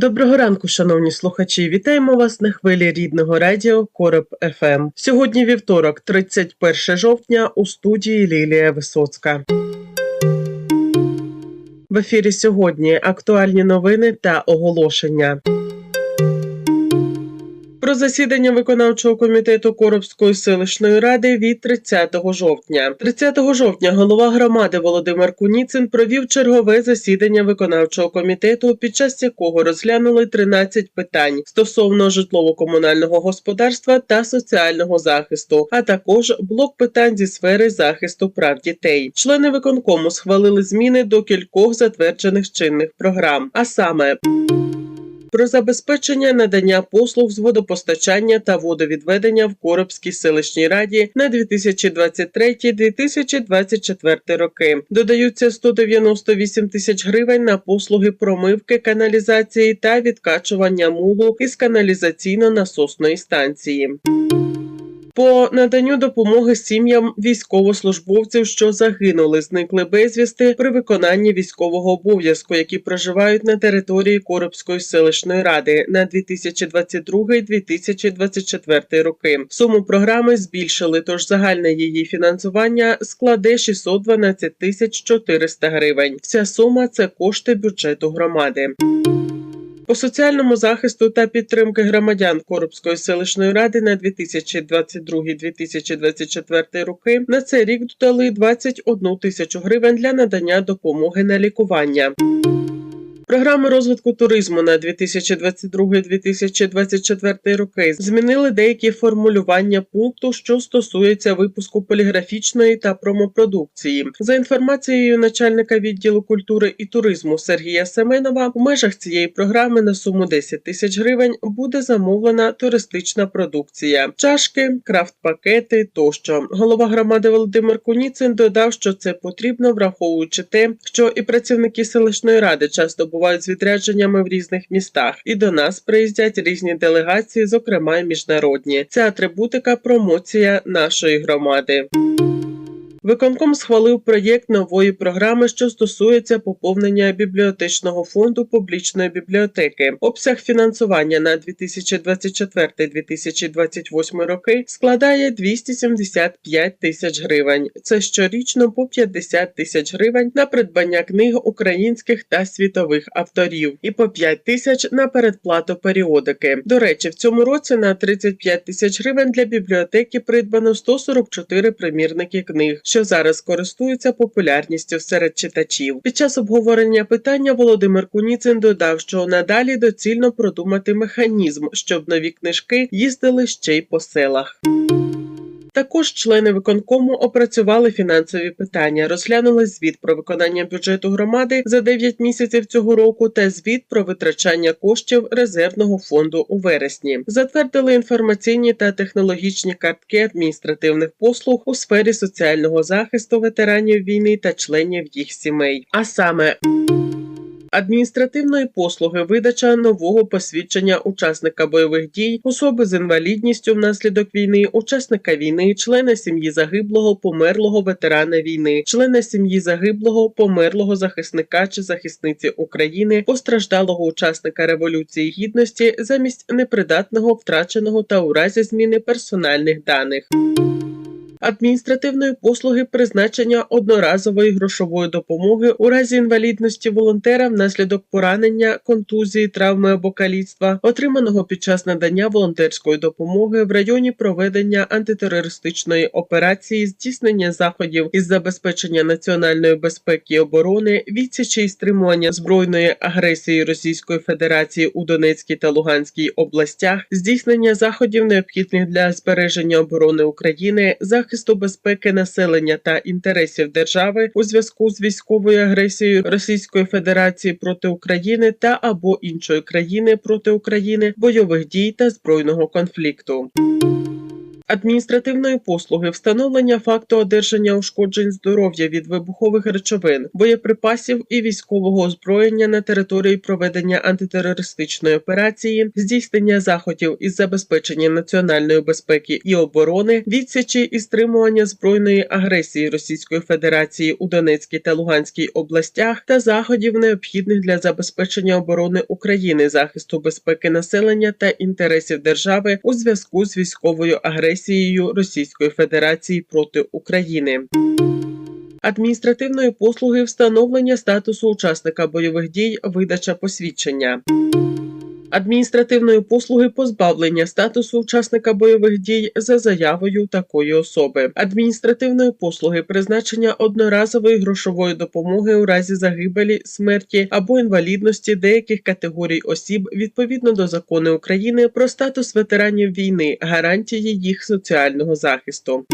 Доброго ранку, шановні слухачі. Вітаємо вас на хвилі рідного радіо Короб ФМ. Сьогодні вівторок, 31 жовтня, у студії Лілія Висоцька. В ефірі сьогодні актуальні новини та оголошення. Про засідання виконавчого комітету Коробської селищної ради від 30 жовтня. 30 жовтня голова громади Володимир Куніцин провів чергове засідання виконавчого комітету, під час якого розглянули 13 питань стосовно житлово-комунального господарства та соціального захисту, а також блок питань зі сфери захисту прав дітей. Члени виконкому схвалили зміни до кількох затверджених чинних програм, а саме про забезпечення надання послуг з водопостачання та водовідведення в Коробській селищній раді на 2023-2024 роки. Додаються 198 тисяч гривень на послуги промивки каналізації та відкачування мулу із каналізаційно-насосної станції. По наданню допомоги сім'ям військовослужбовців, що загинули, зникли безвісти при виконанні військового обов'язку, які проживають на території Коробської селищної ради на 2022-2024 роки. Суму програми збільшили, тож загальне її фінансування складе 612 тисяч 400 гривень. Ця сума це кошти бюджету громади. По соціальному захисту та підтримки громадян Коробської селищної ради на 2022-2024 роки на цей рік додали 21 тисячу гривень для надання допомоги на лікування. Програми розвитку туризму на 2022-2024 роки змінили деякі формулювання пункту, що стосується випуску поліграфічної та промопродукції. За інформацією начальника відділу культури і туризму Сергія Семенова, в межах цієї програми на суму 10 тисяч гривень буде замовлена туристична продукція, чашки, крафт-пакети тощо. Голова громади Володимир Куніцин додав, що це потрібно, враховуючи те, що і працівники селищної ради часто бувають з відрядженнями в різних містах, і до нас приїздять різні делегації, зокрема й міжнародні. Це атрибутика промоція нашої громади. Виконком схвалив проєкт нової програми, що стосується поповнення бібліотечного фонду публічної бібліотеки. Обсяг фінансування на 2024-2028 роки складає 275 тисяч гривень. Це щорічно по 50 тисяч гривень на придбання книг українських та світових авторів, і по 5 тисяч на передплату періодики. До речі, в цьому році на 35 тисяч гривень для бібліотеки придбано 144 примірники книг що зараз користуються популярністю серед читачів. Під час обговорення питання Володимир Куніцин додав, що надалі доцільно продумати механізм, щоб нові книжки їздили ще й по селах. Також члени виконкому опрацювали фінансові питання, розглянули звіт про виконання бюджету громади за 9 місяців цього року та звіт про витрачання коштів резервного фонду у вересні. Затвердили інформаційні та технологічні картки адміністративних послуг у сфері соціального захисту ветеранів війни та членів їх сімей. А саме Адміністративної послуги видача нового посвідчення учасника бойових дій, особи з інвалідністю внаслідок війни, учасника війни, члена сім'ї загиблого, померлого ветерана війни, члена сім'ї загиблого, померлого захисника чи захисниці України, постраждалого учасника революції гідності замість непридатного, втраченого та у разі зміни персональних даних адміністративної послуги призначення одноразової грошової допомоги у разі інвалідності волонтера внаслідок поранення, контузії, травми або каліцтва, отриманого під час надання волонтерської допомоги в районі проведення антитерористичної операції, здійснення заходів із забезпечення національної безпеки і оборони, відсічі і стримування збройної агресії Російської Федерації у Донецькій та Луганській областях, здійснення заходів необхідних для збереження оборони України, захисту захисту безпеки населення та інтересів держави у зв'язку з військовою агресією Російської Федерації проти України та або іншої країни проти України, бойових дій та збройного конфлікту. Адміністративної послуги встановлення факту одержання ушкоджень здоров'я від вибухових речовин, боєприпасів і військового озброєння на території проведення антитерористичної операції, здійснення заходів із забезпечення національної безпеки і оборони, відсічі і стримування збройної агресії Російської Федерації у Донецькій та Луганській областях та заходів необхідних для забезпечення оборони України, захисту безпеки населення та інтересів держави у зв'язку з військовою агресією Російської Федерації проти України. Адміністративної послуги встановлення статусу учасника бойових дій, видача посвідчення. Адміністративної послуги позбавлення статусу учасника бойових дій за заявою такої особи, адміністративної послуги призначення одноразової грошової допомоги у разі загибелі, смерті або інвалідності деяких категорій осіб відповідно до закону України про статус ветеранів війни, гарантії їх соціального захисту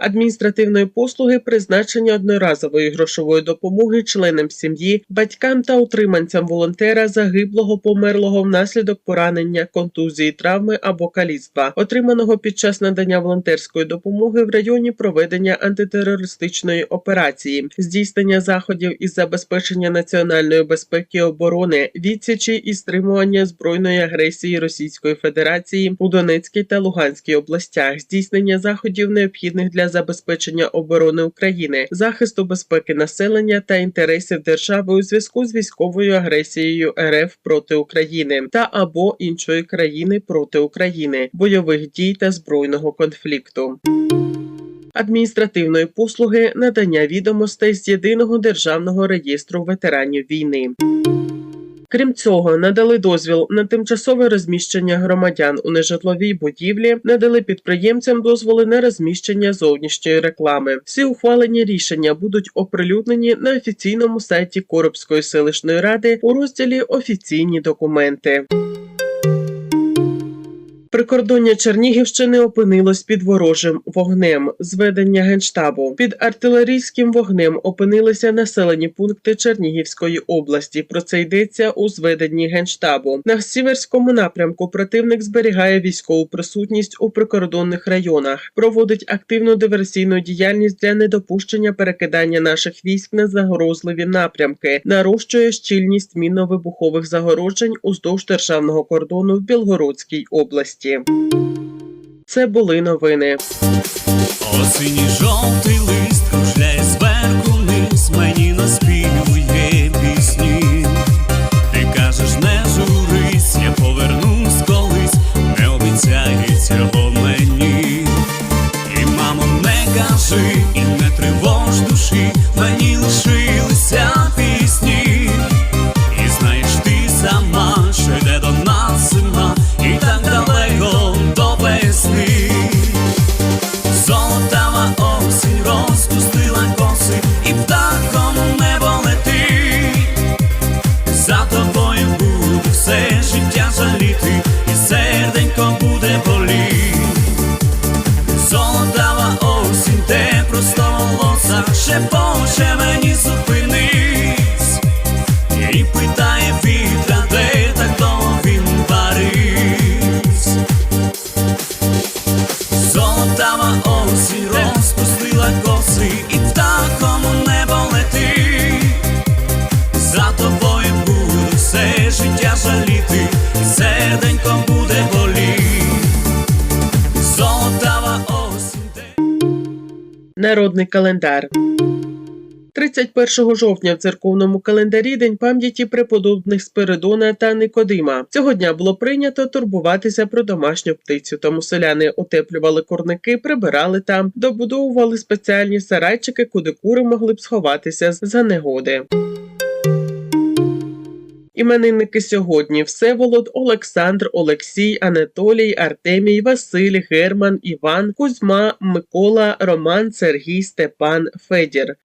адміністративної послуги призначення одноразової грошової допомоги членам сім'ї, батькам та утриманцям волонтера загиблого померлого внаслідок поранення, контузії, травми або каліцтва, отриманого під час надання волонтерської допомоги в районі проведення антитерористичної операції, здійснення заходів із забезпечення національної безпеки і оборони, відсічі і стримування збройної агресії Російської Федерації у Донецькій та Луганській областях, здійснення заходів необхідних для забезпечення оборони України, захисту безпеки населення та інтересів держави у зв'язку з військовою агресією РФ проти України та або іншої країни проти України, бойових дій та збройного конфлікту. Адміністративної послуги надання відомостей з єдиного державного реєстру ветеранів війни. Крім цього, надали дозвіл на тимчасове розміщення громадян у нежитловій будівлі, надали підприємцям дозволи на розміщення зовнішньої реклами. Всі ухвалені рішення будуть оприлюднені на офіційному сайті Коробської селищної ради у розділі Офіційні документи. Прикордоння Чернігівщини опинилось під ворожим вогнем. Зведення генштабу під артилерійським вогнем опинилися населені пункти Чернігівської області. Про це йдеться у зведенні генштабу. На сіверському напрямку противник зберігає військову присутність у прикордонних районах, проводить активну диверсійну діяльність для недопущення перекидання наших військ на загрозливі напрямки, нарощує щільність мінно-вибухових загороджень уздовж державного кордону в Білгородській області. Це були новини. Осінній жовтий лист Золотава осінь розпустила коси і птахом у небо лети, За тобою буду все життя жаліти, і серденько буде болі. Золотава осінь. Народний календар. 31 жовтня в церковному календарі День пам'яті преподобних Спиридона та Никодима. Цього дня було прийнято турбуватися про домашню птицю, тому селяни утеплювали курники, прибирали там, добудовували спеціальні сарайчики, куди кури могли б сховатися за негоди. Іменинники сьогодні Всеволод, Олександр, Олексій, Анатолій, Артемій, Василь, Герман, Іван, Кузьма, Микола, Роман, Сергій, Степан, Федір.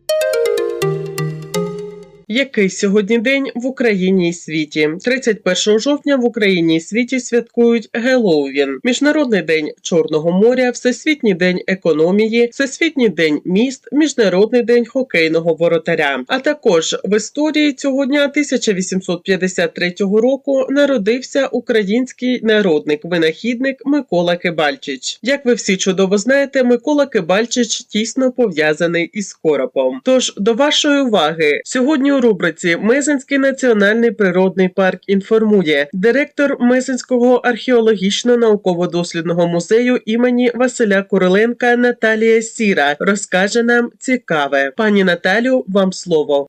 Який сьогодні день в Україні і світі? 31 жовтня в Україні і світі святкують Геловін, Міжнародний день Чорного моря, Всесвітній день економії, Всесвітній день міст, Міжнародний день хокейного воротаря. А також в історії цього дня 1853 року народився український народник-винахідник Микола Кибальчич. Як ви всі чудово знаєте, Микола Кибальчич тісно пов'язаний із коропом. Тож до вашої уваги сьогодні у рубриці Мезенський національний природний парк інформує директор Мезенського археологічно-науково-дослідного музею імені Василя Куриленка Наталія Сіра розкаже нам цікаве. Пані Наталю, вам слово.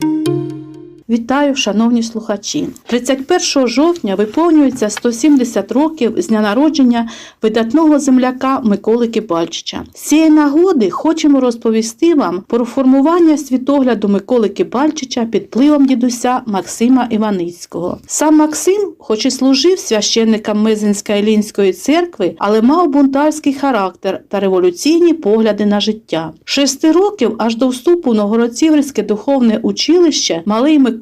Вітаю, шановні слухачі. 31 жовтня виповнюється 170 років з дня народження видатного земляка Миколи Кибальчича. З цієї нагоди хочемо розповісти вам про формування світогляду Миколи Кибальчича під впливом дідуся Максима Іваницького. Сам Максим, хоч і служив священником Мезенської Лінської церкви, але мав бунтарський характер та революційні погляди на життя. Шести років аж до вступу в Новгородцівське духовне училище малий Микола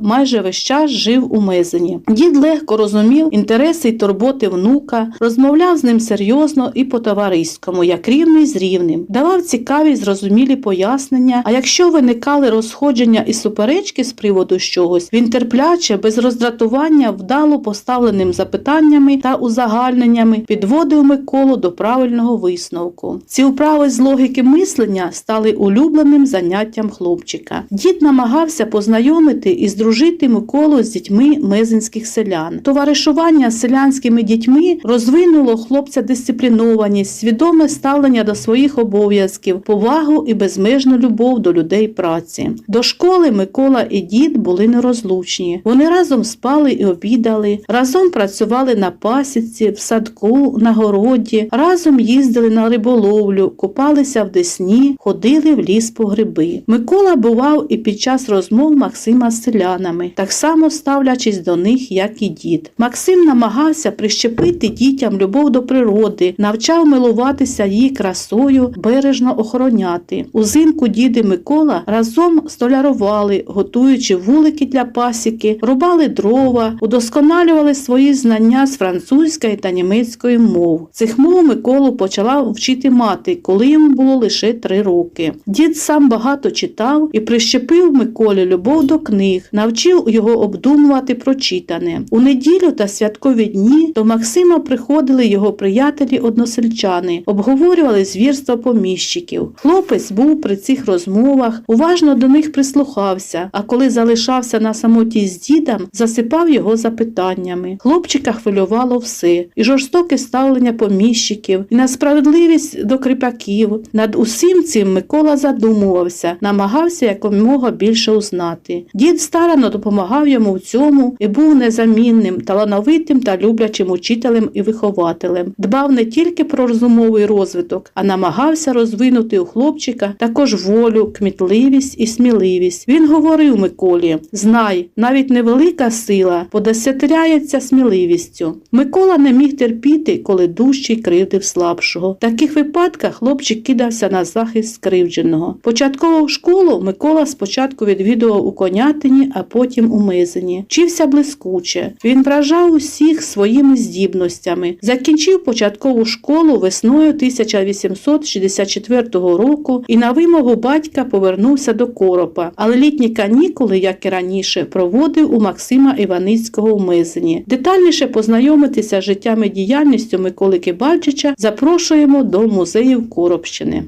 майже весь час жив у Мезені. Дід легко розумів інтереси й турботи внука, розмовляв з ним серйозно і по-товариському, як рівний з рівним, давав цікаві зрозумілі пояснення. А якщо виникали розходження і суперечки з приводу чогось, він терпляче, без роздратування, вдало поставленим запитаннями та узагальненнями підводив Миколу до правильного висновку. Ці вправи з логіки мислення стали улюбленим заняттям хлопчика. Дід намагався познайомити і здружити Миколу з дітьми мезенських селян. Товаришування з селянськими дітьми розвинуло хлопця дисциплінованість, свідоме ставлення до своїх обов'язків, повагу і безмежну любов до людей праці. До школи Микола і дід були нерозлучні. Вони разом спали і обідали, разом працювали на пасіці, в садку, на городі, разом їздили на риболовлю, купалися в Десні, ходили в ліс по гриби. Микола бував і під час розмов Максима селянами, так само ставлячись до них, як і дід. Максим намагався прищепити дітям любов до природи, навчав милуватися її красою, бережно охороняти. Узимку діди Микола разом столярували, готуючи вулики для пасіки, рубали дрова, удосконалювали свої знання з французької та німецької мов. Цих мов Миколу почала вчити мати, коли йому було лише три роки. Дід сам багато читав і прищепив Миколі любов до книг, навчив його обдумувати прочитане. У неділю та святкові дні до Максима приходили його приятелі-односельчани, обговорювали звірства поміщиків. Хлопець був при цих розмовах, уважно до них прислухався, а коли залишався на самоті з дідом, засипав його запитаннями. Хлопчика хвилювало все, і жорстоке ставлення поміщиків, і несправедливість до кріпаків. Над усім цим Микола задумувався, намагався якомога більше узнати. Дід старано допомагав йому в цьому і був незамінним, талановитим та люблячим учителем і вихователем. Дбав не тільки про розумовий розвиток, а намагався розвинути у хлопчика також волю, кмітливість і сміливість. Він говорив Миколі: Знай, навіть невелика сила подесятеряється сміливістю. Микола не міг терпіти, коли дужчий кривдив слабшого. В таких випадках хлопчик кидався на захист скривдженого. Початкову школу Микола спочатку відвідував у Конятині, а потім у Мизині. Вчився блискуче. Він вражав усіх своїми здібностями. Закінчив початкову школу весною 1864 року і на вимогу батька повернувся до Коропа, але літні канікули, як і раніше, проводив у Максима Іваницького в Мизині. Детальніше познайомитися з життям і діяльністю Миколи Кибальчича запрошуємо до музеїв Коробщини.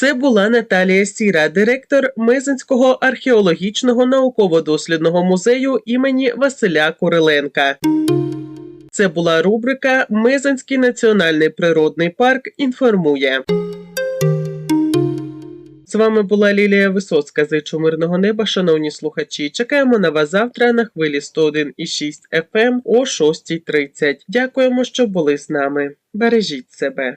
Це була Наталія Сіра, директор Мезенського археологічного науково-дослідного музею імені Василя Куриленка. Це була рубрика Мезенський національний природний парк інформує. З вами була Лілія Висоцька. Зичу мирного неба, шановні слухачі. Чекаємо на вас завтра на хвилі 101,6 FM о 6.30. Дякуємо, що були з нами. Бережіть себе.